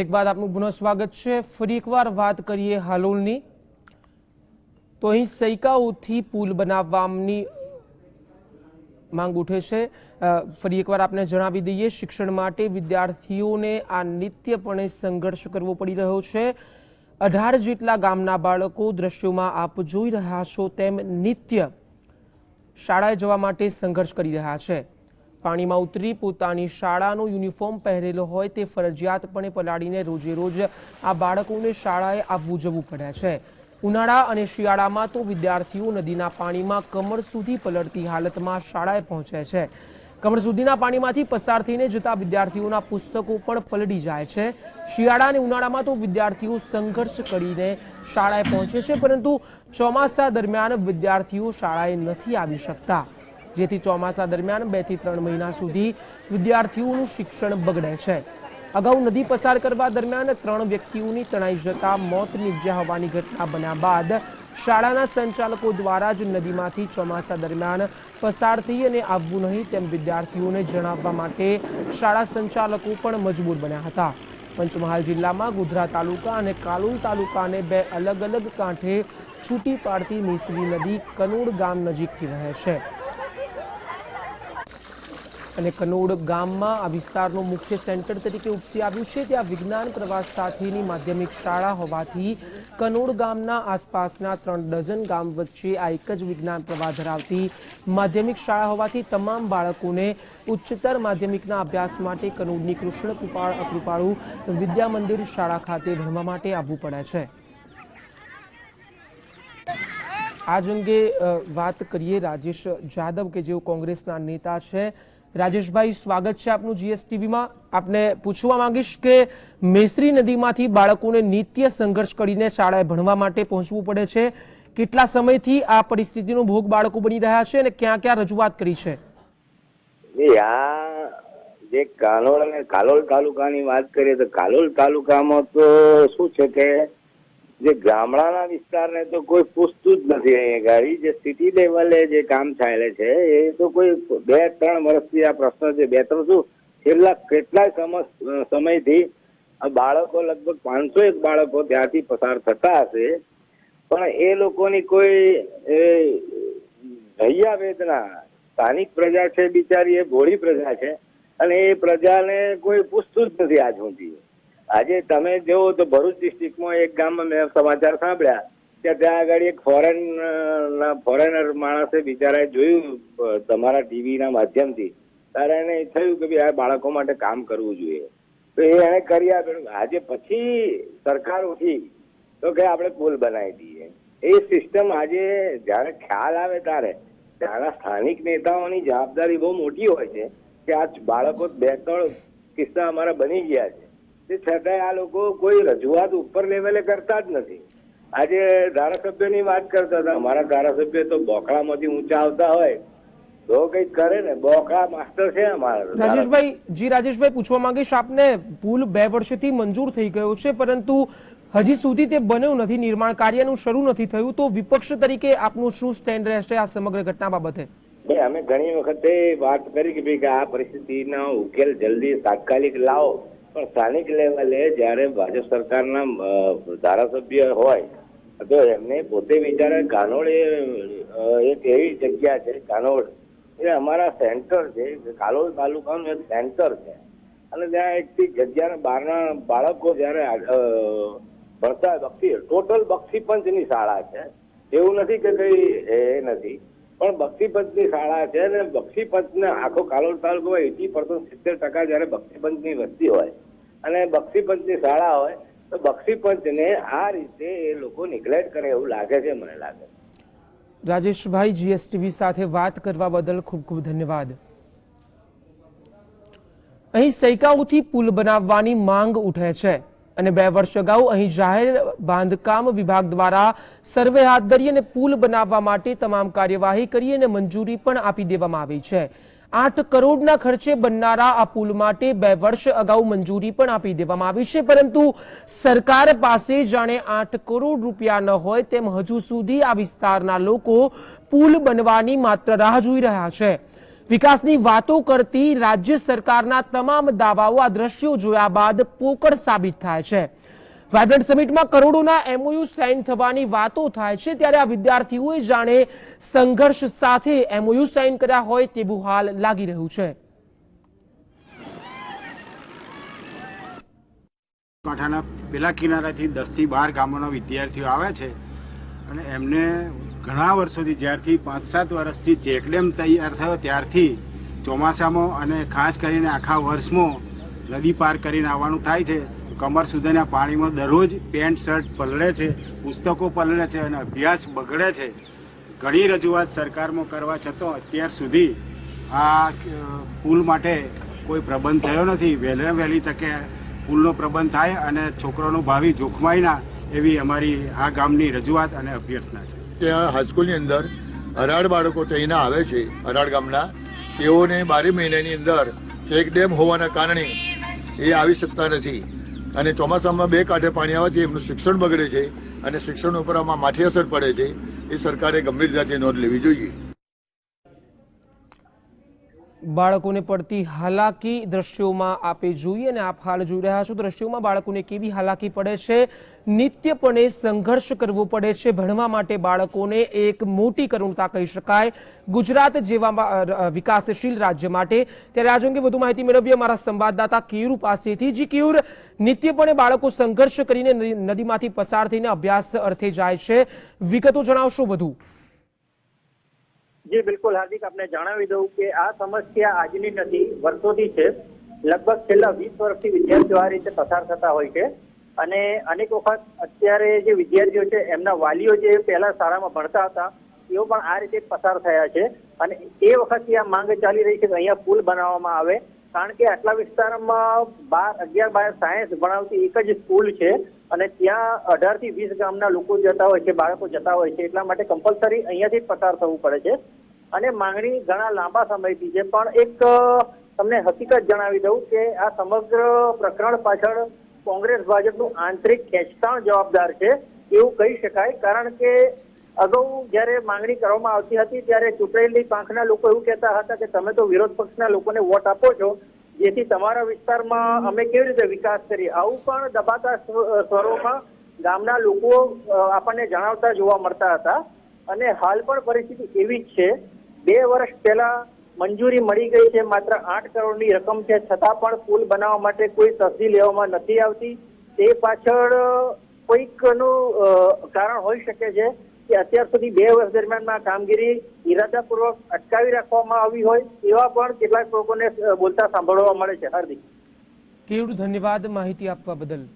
એક બાદ આપનું પુનઃ સ્વાગત છે. ફરી એકવાર વાત કરીએ હાલોલની. તો અહીં સૈકાઓથી પુલ બનાવવાની માંગ ઉઠે છે. ફરી એકવાર આપને જણાવી દઈએ, શિક્ષણ માટે વિદ્યાર્થીઓને આ નિત્યપણે સંઘર્ષ કરવો પડી રહ્યો છે. અઢાર જેટલા ગામના બાળકો દ્રશ્યોમાં આપ જોઈ રહ્યા છો તેમ નિત્ય શાળાએ જવા માટે સંઘર્ષ કરી રહ્યા છે. પાણીમાં ઉતરી પોતાની શાળાનો યુનિફોર્મ પહેરેલો હોય તે ફરજિયાતપણે પલાળીને રોજે રોજ આ બાળકોને શાળાએ આવવું જવું પડે છે. ઉનાળા અને શિયાળામાં તો વિદ્યાર્થીઓ નદીના પાણીમાં કમર સુધી પલળતી હાલતમાં શાળાએ પહોંચે છે. કમર સુધીના પાણીમાંથી પસાર થઈને જતા વિદ્યાર્થીઓના પુસ્તકો પણ પલળી જાય છે. શિયાળા અને ઉનાળામાં તો વિદ્યાર્થીઓ સંઘર્ષ કરીને શાળાએ પહોંચે છે, પરંતુ ચોમાસા દરમિયાન વિદ્યાર્થીઓ શાળાએ નથી આવી શકતા. જેથી ચોમાસા દરમિયાન બેથી ત્રણ મહિના સુધી વિદ્યાર્થીઓનું શિક્ષણ બગડે છે. અગાઉ નદી પસાર કરવા દરમિયાન ત્રણ વ્યક્તિઓની તણાઈ જતા મોત નીપજ્યા હોવાની ઘટના બન્યા બાદ શાળાના સંચાલકો દ્વારા જ નદીમાંથી ચોમાસા દરમિયાન પસાર થઈ અને આવવું નહીં તેમ વિદ્યાર્થીઓને જણાવવા માટે શાળા સંચાલકો પણ મજબૂર બન્યા હતા. પંચમહાલ જિલ્લામાં ગોધરા તાલુકા અને કાલોલ તાલુકાને બે અલગ અલગ કાંઠે છૂટી પાડતી મીસરી નદી કનોડ ગામ નજીકથી વહે છે. અને કનોડ ગામમાં આ વિસ્તારનું મુખ્ય સેન્ટર તરીકે ઉપસી આવ્યું છે. ત્યાં વિજ્ઞાન પ્રવાસ સાથેની માધ્યમિક શાળા હોવાથી કનોડ ગામના આસપાસના ત્રણ ડઝન ગામ વચ્ચે આ એક જ વિજ્ઞાન પ્રવાહ ધરાવતી માધ્યમિક શાળા હોવાથી તમામ બાળકોને ઉચ્ચતર માધ્યમિકના અભ્યાસ માટે કનોડની કૃષ્ણ કૃપાળ અકૃપાળુ વિદ્યા મંદિર શાળા ખાતે ભણવા માટે આવવું પડે છે. આજ અંગે વાત કરીએ રાજેશ જાદવ, કે જેઓ કોંગ્રેસના નેતા છે. રાજેશભાઈ, સ્વાગત છે આપનું જીએસટીવીમાં આપને પૂછવા માંગીશ કે મેસરી નદીમાંથી બાળકોને નિત્ય સંઘર્ષ કરીને શાળાએ ભણવા માટે પહોંચવું પડે છે. કેટલા સમયથી આ પરિસ્થિતિનો ભોગ બાળકો બની રહ્યા છે અને ક્યાં ક્યાં રજૂઆત કરી છે? આ જે કાલોલ અને કાલોલ તાલુકાની વાત કરીએ તો કાલોલ તાલુકામાં તો શું છે કે જે ગામડાના વિસ્તારને તો કોઈ પૂછતું જ નથી અહીંયા ગાડી. જે સિટી લેવલે જે કામ ચાલે છે, એ તો કોઈ બે ત્રણ વર્ષથી આ પ્રશ્ન છે. બે ત્રણ શું? છેલ્લા કેટલાય સમ- સમયથી બાળકો લગભગ પાંચસો એક બાળકો ત્યાંથી પસાર થતા હશે. પણ એ લોકોની કોઈ હૈયા વેદના, સ્થાનિક પ્રજા છે બિચારી, એ ભોળી પ્રજા છે. અને એ પ્રજાને કોઈ પૂછતું જ નથી આજ સુધી. આજે તમે જુઓ તો ભરૂચ ડિસ્ટ્રિક્ટમાં એક ગામમાં મેં સમાચાર સાંભળ્યા કે ત્યાં આગળ એક ફોરેન ફોરેનર માણસે બિચારાએ જોયું તમારા ટીવીના માધ્યમથી. ત્યારે એને થયું કે ભાઈ આ બાળકો માટે કામ કરવું જોઈએ. તો એ એણે કરી આપેલું આજે પછી સરકાર ઉઠી તો કે આપણે પુલ બનાવી દઈએ. એ સિસ્ટમ આજે જ્યારે ખ્યાલ આવે ત્યારે ત્યાંના સ્થાનિક નેતાઓની જવાબદારી બહુ મોટી હોય છે કે આ બાળકો બે ત્રણ કિસ્સા અમારા બની ગયા છે. તે છતાંય આ લોકો કોઈ રજૂઆત ઉપર લેવલે કરતા જ નથી. આજે ધારાસભ્યની વાત કરતા હતા અમારા ધારાસભ્ય તો બોખળામાંથી ઊંચા આવતા હોય તો કઈ કરે ને બોખળા માસ્ટર છે અમારા રાજેશભાઈ જી રાજેશભાઈ પૂછવા માંગીશ આપને પુલ બે વર્ષથી મંજૂર થઈ ગયો છે પરંતુ હજી સુધી તે બન્યું નથી નિર્માણ કાર્યનું શરૂ નથી થયું તો વિપક્ષ તરીકે આપનું શું સ્ટેન્ડ રહેશે આ સમગ્ર ઘટના બાબતે? અમે ઘણી વખતે વાત કરી કે ભાઈ આ પરિસ્થિતિનો ઉકેલ જલ્દી તાત્કાલિક લાવો. પણ સ્થાનિક લેવલે જ્યારે ભાજપ સરકારના ધારાસભ્ય હોય, તો એમને પોતે વિચારે કાનોડ એ એક એવી જગ્યા છે કાનોડ એ અમારા સેન્ટર છે, કાલોલ તાલુકાનું એક સેન્ટર છે. અને ત્યાં એકથી જગ્યાના બહારના બાળકો જ્યારે ભણતા બક્ષી ટોટલ બક્ષી પંચની શાળા છે. એવું નથી કે કઈ એ નથી, પણ બક્ષી પંચની શાળા છે અને બક્ષી પંચને આખો કાલોલ તાલુકામાં એટી પર્સન્ટ સિત્તેર ટકા જ્યારે બક્ષી પંચની વસ્તી હોય અને બક્ષી શાળા હોય, તો બક્ષી આ રીતે એ લોકો નિગ્લેક્ટ કરે એવું લાગે છે, મને લાગે. રાજેશભાઈ જીએસટીવી સાથે વાત કરવા બદલ ખૂબ ખૂબ ધન્યવાદ. અહીં સૈકાઓથી પુલ બનાવવાની માંગ ઉઠે છે અને બે વર્ષ અગાઉ અહીં જાહેર બાંધકામ વિભાગ દ્વારા સર્વે હાથ ધરી અને પુલ બનાવવા માટે તમામ કાર્યવાહી કરી અને મંજૂરી પણ આપી દેવામાં આવી છે. આઠ કરોડના ખર્ચે બનનારા આ પુલ માટે બે વર્ષ અગાઉ મંજૂરી પણ આપી દેવામાં આવી છે, પરંતુ સરકાર પાસે જાણે આઠ કરોડ રૂપિયા ન હોય તેમ હજુ સુધી આ વિસ્તારના લોકો પુલ બનવાની માત્ર રાહ જોઈ રહ્યા છે. વિકાસની વાતો કરતી રાજ્ય સરકારના તમામ દાવાઓ આ દ્રશ્યો જોયા બાદ પોકળ સાબિત થાય છે. વાયબ્રન્ટ સમિટમાં કરોડોના એમઓયુ સાઇન થવાની વાતો થાય છે, ત્યારે આ વિદ્યાર્થીઓએ જાણે સંઘર્ષ સાથે એમઓયુ સાઇન કર્યા હોય તેવું હાલ લાગી રહ્યું છે. કાંઠાના પેલા કિનારાથી દસથી બાર ગામોના વિદ્યાર્થીઓ આવે છે અને એમને ઘણા વર્ષોથી જ્યારથી પાંચ સાત વર્ષથી ચેકડેમ તૈયાર થયો, ત્યારથી ચોમાસામાં અને ખાસ કરીને આખા વર્ષમાં નદી પાર કરીને આવવાનું થાય છે. કમર સુધીના પાણીમાં દરરોજ પેન્ટ, શર્ટ પલળે છે, પુસ્તકો પલળે છે અને અભ્યાસ બગડે છે. ઘણી રજૂઆત સરકારમાં કરવા છતાં અત્યાર સુધી આ પુલ માટે કોઈ પ્રબંધ થયો નથી. વહેલે વહેલી તકે પુલનો પ્રબંધ થાય અને છોકરાનું ભાવિ જોખમાય ના એવી અમારી આ ગામની રજૂઆત અને અભ્યર્થના છે. ત્યાં હાઈસ્કૂલની અંદર અરાડ બાળકો થઈને આવે છે અરાડ ગામના. તેઓને બારે મહિનાની અંદર ચેક ડેમ હોવાના કારણે એ આવી શકતા નથી. અને ચોમાસામાં બે કાંઠે પાણી આવવાથી એમનું શિક્ષણ બગડે છે અને શિક્ષણ ઉપર આમાં માઠી અસર પડે છે, એ સરકારે ગંભીરતાથી નોંધ લેવી જોઈએ. બાળકોને પડતી હાલાકી દ્રશ્યોમાં આપે જોઈએ અને આપ હાલ જોઈ રહ્યા છો દ્રશ્યોમાં બાળકોને કેવી હાલાકી પડે છે? નિત્યપણે સંઘર્ષ કરવો પડે છે. ભણવા માટે બાળકોને એક મોટી કરુણતા કહી શકાય. ગુજરાત જેવા વિકાસશીલ રાજ્ય માટે. ત્યારે આજ અંગે વધુ માહિતી મેળવીએ અમારા સંવાદદાતા કેયુર પાસેથી. જી કેયુર, નિત્યપણે બાળકો સંઘર્ષ કરીને નદીમાંથી પસાર થઈને અભ્યાસ અર્થે જાય છે. વિગતો જણાવશો વધુ. જી, બિલકુલ, હાર્દિક, આપને જણાવી દઉં કે આ સમસ્યા આજની નથી, વર્ષોથી છે. લગભગ છેલ્લા વીસ વર્ષથી વિદ્યાર્થીઓ આ રીતે પસાર થતા હોય છે. અને અનેક વખત અત્યારે જે વિદ્યાર્થીઓ છે, એમના વાલીઓ જે પહેલા શાળામાં ભણતા હતા, તેઓ પણ આ રીતે પસાર થયા છે. અને એ વખતથી આ માંગ ચાલી રહી છે કે અહીંયા પુલ બનાવવામાં આવે, કારણ કે આટલા વિસ્તારમાં બાર, અગિયાર બાર સાયન્સ ભણાવતી એક જ સ્કૂલ છે. અને ત્યાં અઢારથી વીસ ગામના લોકો જતા હોય છે, બાળકો જતા હોય છે, એટલા માટે કમ્પલસરી અહીંયાથી પસાર થવું પડે છે. અને માંગણી ઘણા લાંબા સમયથી છે, પણ એક તમને હકીકત જણાવી દઉં કે આ સમગ્ર પ્રકરણ પાછળ કોંગ્રેસ ભાજપનું આંતરિક ખેંચતાણ જવાબદાર છે, એવું કહી શકાય. કારણ કે અગાઉ જ્યારે માંગણી કરવામાં આવતી હતી, ત્યારે ચૂંટાયેલી પાંખના લોકો એવું કહેતા હતા કે તમે તો વિરોધ પક્ષના લોકોને વોટ આપો છો જેથી તમારા વિસ્તારમાં અમે કેવી રીતે વિકાસ કરીએ? આવું પણ દબાતા સ્વ- સ્વરોમાં ગામના લોકો આપણને જણાવતા જોવા મળતા હતા. અને હાલ પણ પરિસ્થિતિ એવી જ છે. બે વર્ષ પહેલા મંજૂરી મળી ગઈ છે, માત્ર આઠ કરોડની રકમ છે. છતાં પણ પુલ બનાવવા માટે કોઈ તસદી લેવામાં નથી આવતી. તે પાછળ કોઈકનું કારણ હોઈ શકે છે. કે અત્યાર સુધી બે વર્ષ દરમિયાનમાં કામગીરી ઇરાદાપૂર્વક અટકાવી રાખવામાં આવી હોય એવા પણ કેટલાક લોકોને બોલતા સાંભળવા મળે છે. હાર્દિક. કેવડું ધન્યવાદ માહિતી આપવા બદલ?